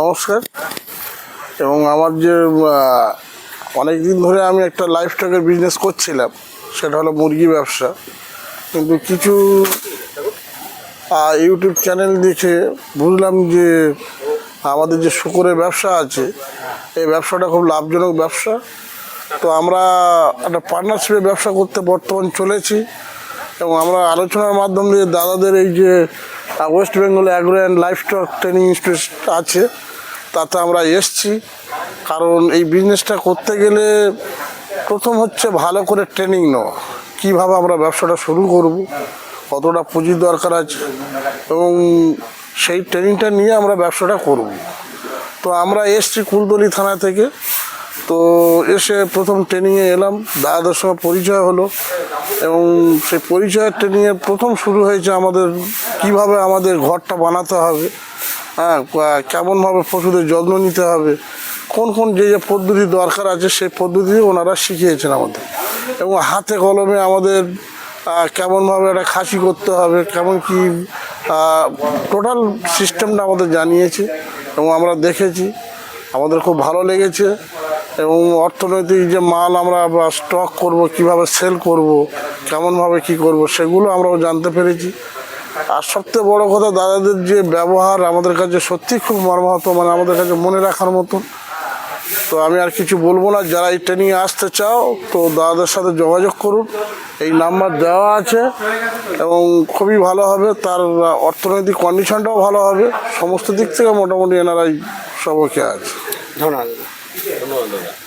নমস্কার। এবং আমার যে অনেক দিন ধরে আমি একটা লাইফ স্টকের বিজনেস করছিলাম, সেটা হলো মুরগি ব্যবসা। কিন্তু কিছু ইউটিউব চ্যানেল দেখে বুঝলাম যে, আমাদের যে শুকরের ব্যবসা আছে, এই ব্যবসাটা খুব লাভজনক ব্যবসা। তো আমরা একটা পার্টনারশিপে ব্যবসা করতে বর্তমান চলেছি। এবং আমরা আলোচনার মাধ্যম দিয়ে দাদাদের এই যে West Bengal agro and livestock training institute আছে। তাতে আমরা এসছি। কারণ এই বিজনেসটা করতে গেলে প্রথম হচ্ছে ভালো করে ট্রেনিং নেওয়া। কীভাবে আমরা ব্যবসাটা শুরু করব, কতটা পুঁজির দরকার আছে, এবং সেই ট্রেনিংটা নিয়ে আমরা ব্যবসাটা করব। তো আমরা এসছি কুলতলি থানা থেকে। তো এসে প্রথম ট্রেনিংয়ে এলাম। দাদাদের সঙ্গে পরিচয় হলো এবং সেই পরিচয়ের ট্রেনিংয়ে প্রথম শুরু হয়েছে আমাদের কীভাবে আমাদের ঘরটা বানাতে হবে হ্যাঁ কেমনভাবে পশুদের যত্ন নিতে হবে, কোন কোন যে যে পদ্ধতি দরকার আছে সেই পদ্ধতি ওনারা শিখিয়েছেন আমাদের। এবং হাতে কলমে আমাদের কেমনভাবে একটা খাসি করতে হবে, কেমন কি টোটাল সিস্টেমটা আমাদের জানিয়েছে এবং আমরা দেখেছি। আমাদের খুব ভালো লেগেছে। এবং অর্থনৈতিক যে মাল আমরা স্টক করব, কীভাবে সেল করব, কেমনভাবে কি করব, সেগুলো আমরাও জানতে পেরেছি। আর সবথেকে বড় কথা, দাদাদের যে ব্যবহার আমাদের কাছে সত্যি খুব মর্মাহত মানে আমাদের কাছে মনে রাখার মতন। তো আমি আর কিছু বলব না, যারা এই ট্রেনিংয়ে আসতে চাও, তো দাদাদের সাথে যোগাযোগ করুন। এই নাম্বার দেওয়া আছে, এবং খুবই ভালো হবে, তার অর্থনৈতিক কন্ডিশনটাও ভালো হবে। সমস্ত দিক থেকে মোটামুটি এনারাই সবকে আছে। ধন্যবাদ ধন্যবাদ দাদা